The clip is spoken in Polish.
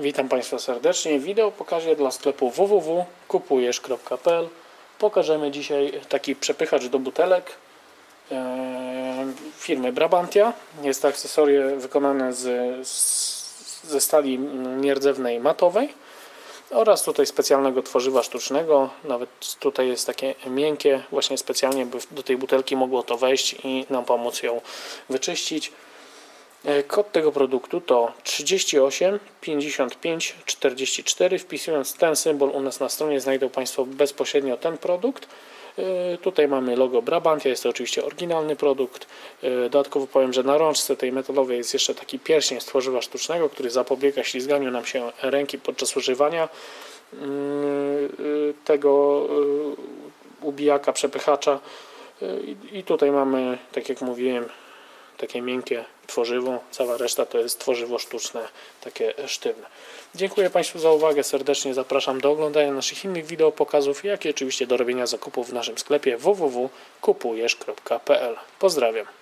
Witam Państwa serdecznie. Wideo pokażę dla sklepu www.kupujesz.pl. Pokażemy dzisiaj taki przepychacz do butelek e, firmy Brabantia. Jest to akcesorie wykonane z, z, ze stali nierdzewnej matowej oraz tutaj specjalnego tworzywa sztucznego. Nawet tutaj jest takie miękkie, właśnie specjalnie, by do tej butelki mogło to wejść i nam pomóc ją wyczyścić. E, Kod tego produktu to 38 55 44. Wpisując ten symbol u nas na stronie znajdą Państwo bezpośrednio ten produkt. E, Tutaj mamy logo Brabantia, jest to oczywiście oryginalny produkt. E, Dodatkowo powiem, że na rączce tej metalowej jest jeszcze taki pierścień z tworzywa sztucznego, który zapobiega ślizganiu nam się ręki podczas używania mm, tego ubijaka, przepychacza. I tutaj mamy, tak jak mówiłem, takie miękkie tworzywo, cała reszta to jest tworzywo sztuczne, takie sztywne. Dziękuję Państwu za uwagę, serdecznie zapraszam do oglądania naszych innych wideo pokazów, jak i oczywiście do robienia zakupów w naszym sklepie www.kupujesz.pl. Pozdrawiam.